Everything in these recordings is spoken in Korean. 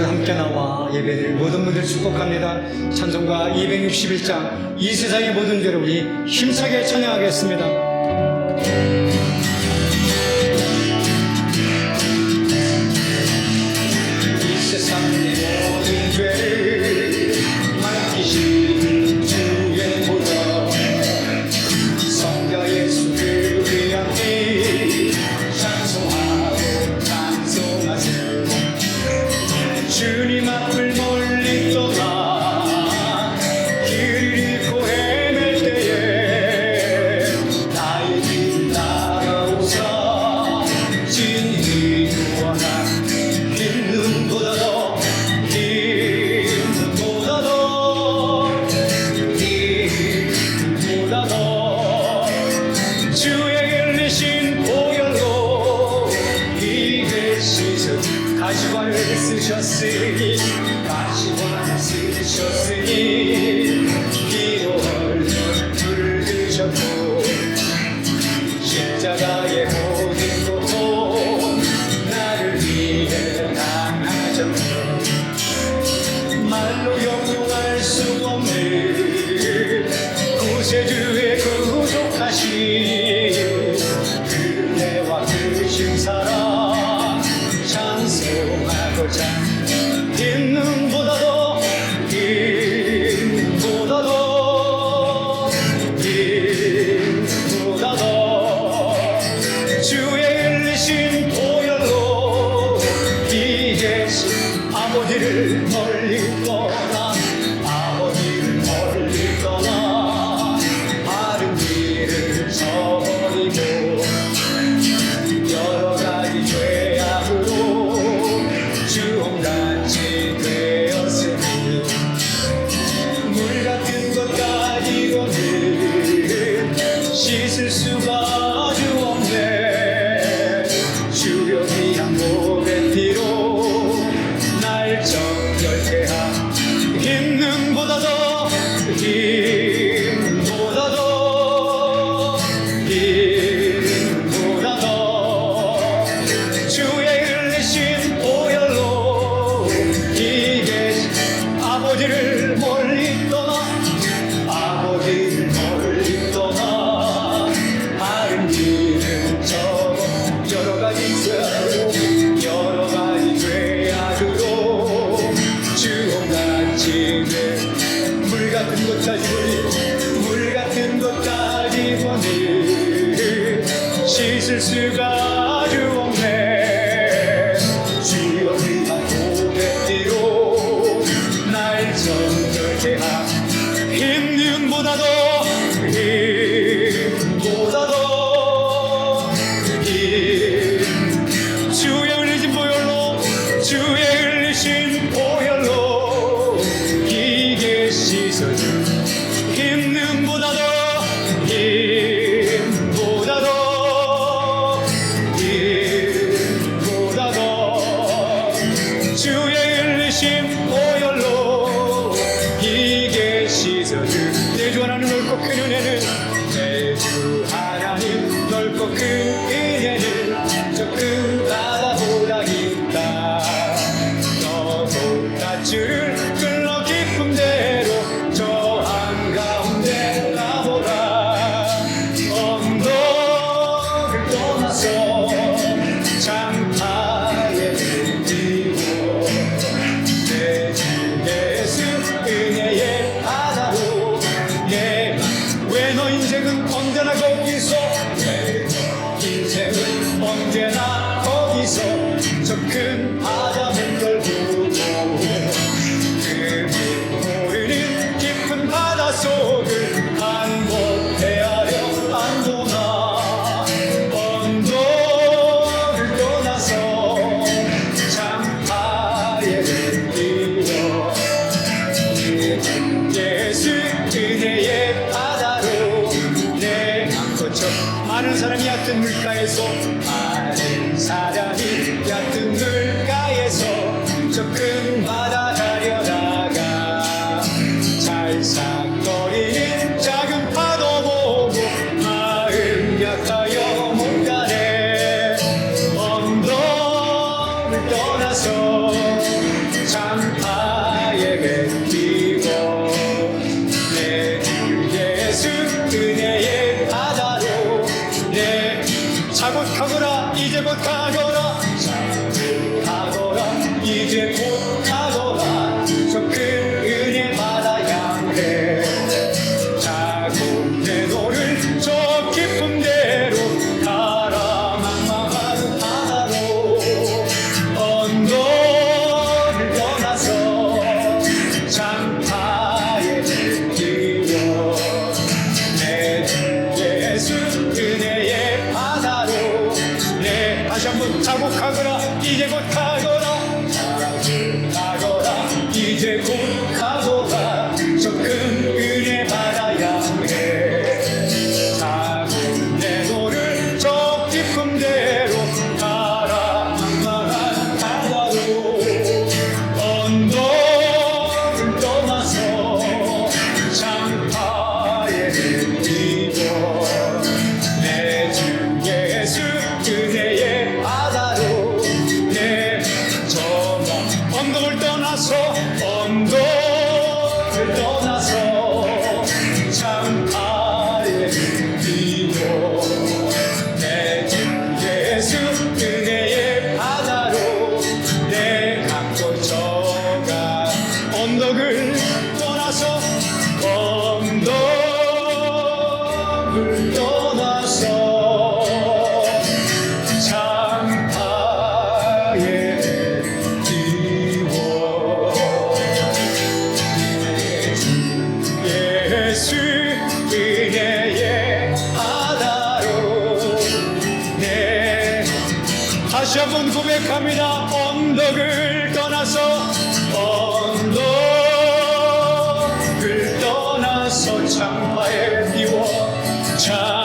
나는 함께 나와 예배를 모든 분들 축복합니다. 찬송가 261장 이 세상의 모든 죄를 우리 힘차게 찬양하겠습니다. всі часи, бачимо на всі часи. 한번 고백합니다. 언덕을 떠나서 언덕을 떠나서 장파에 비워 자.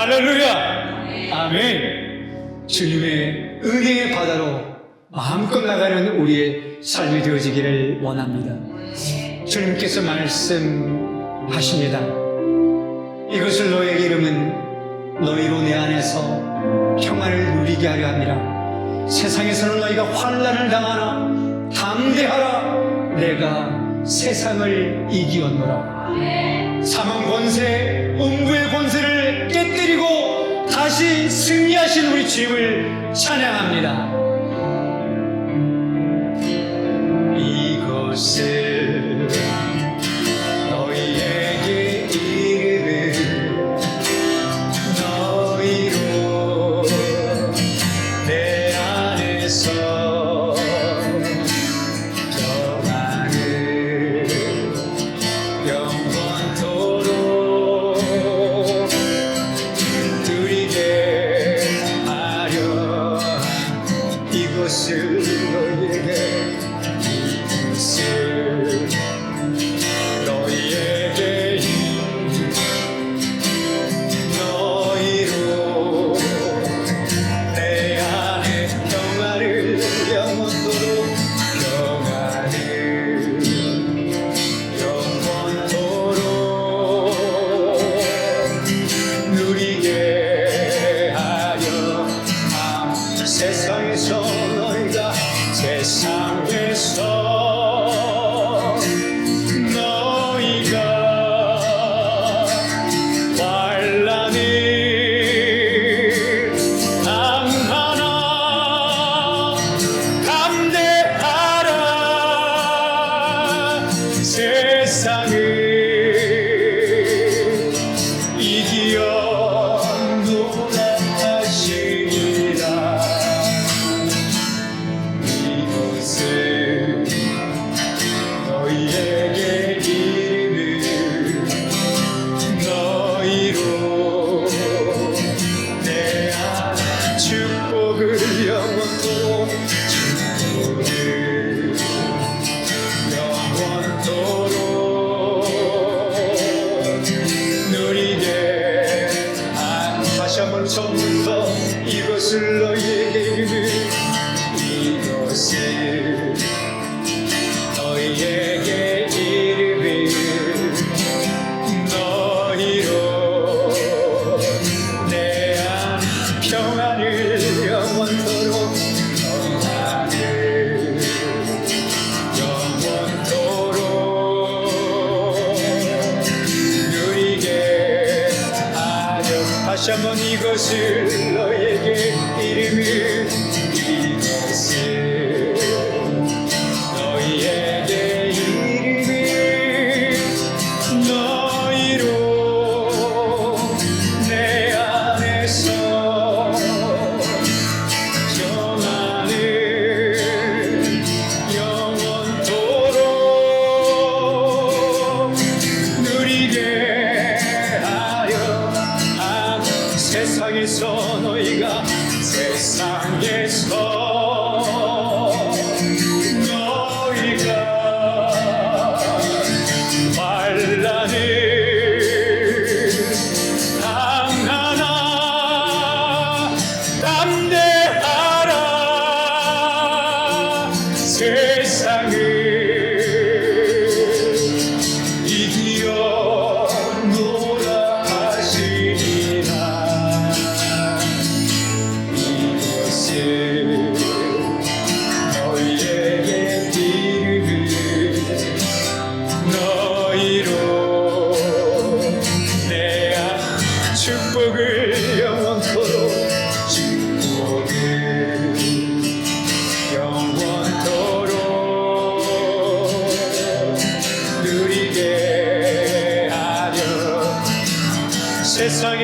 할렐루야! 아멘! 주님의 은혜의 바다로 마음껏 나가는 우리의 삶이 되어지기를 원합니다. 주님께서 말씀하십니다. 이것을 너에게 이름은 너희로 내 안에서 평안을 누리게 하려 합니다. 세상에서는 너희가 환란을 당하나 담대하라. 내가 세상을 이기었노라. 사망 권세, 음부의 권세를 깨뜨리고 다시 승리하신 우리 주님을 찬양합니다. 이것에 pursue Sancte Sancte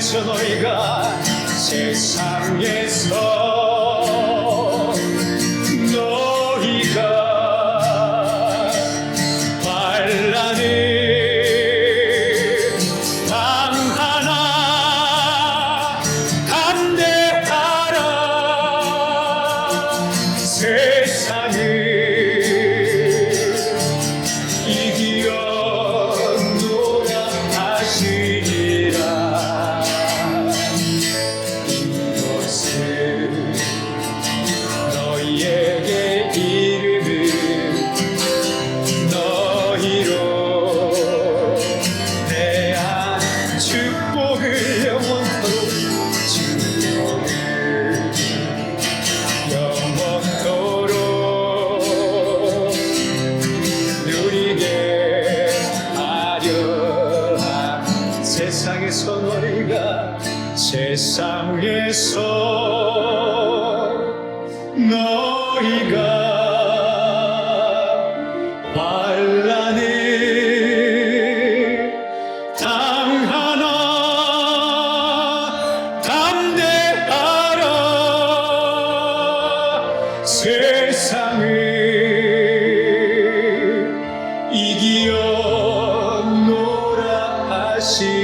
그래서 너희가 세상에서 세상에서 너희가 반란을 당하나 담대하라. 세상을 이기어 노라 하시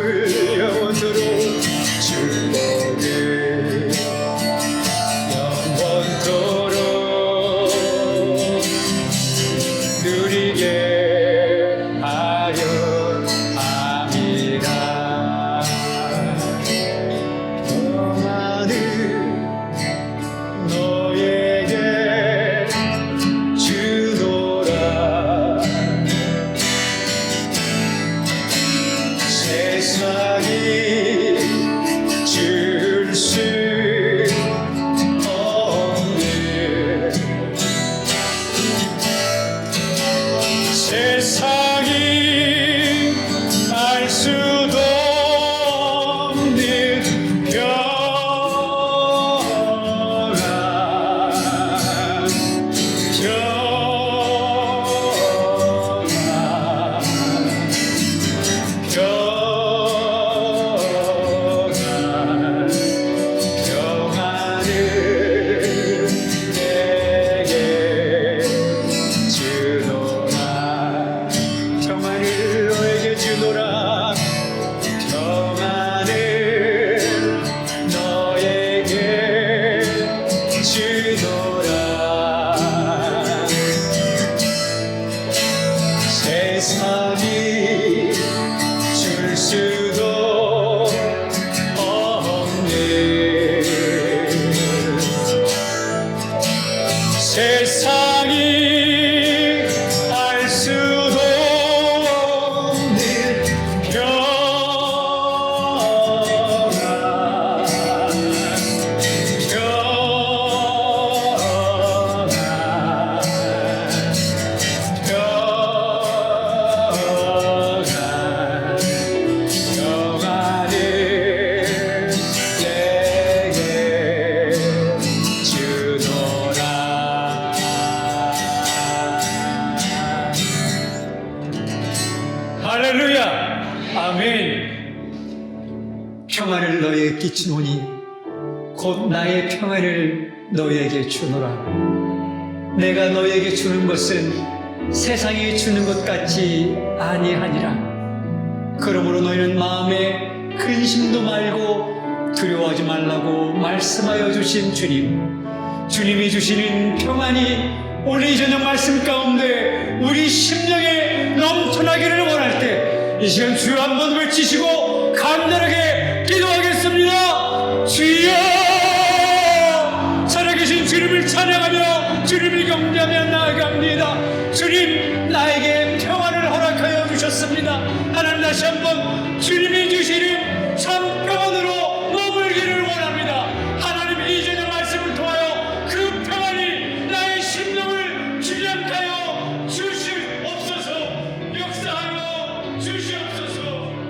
world. 세상이 아멘. 평안을 너에게 끼치노니 곧 나의 평안을 너에게 주노라. 내가 너에게 주는 것은 세상이 주는 것 같지 아니하니라. 그러므로 너희는 마음에 근심도 말고 두려워하지 말라고 말씀하여 주신 주님. 주님이 주시는 평안이 오늘 이 저녁 말씀 가운데 우리 심령에 넘쳐나기를 때 이 시간 주여 한번 외치시고 간절하게 기도하겠습니다. 주여! 살아계신 주님을 찬양하며 주님을 경배하며 나아갑니다. 주님 나에게 평안을 허락하여 주셨습니다. 하나님 다시 한번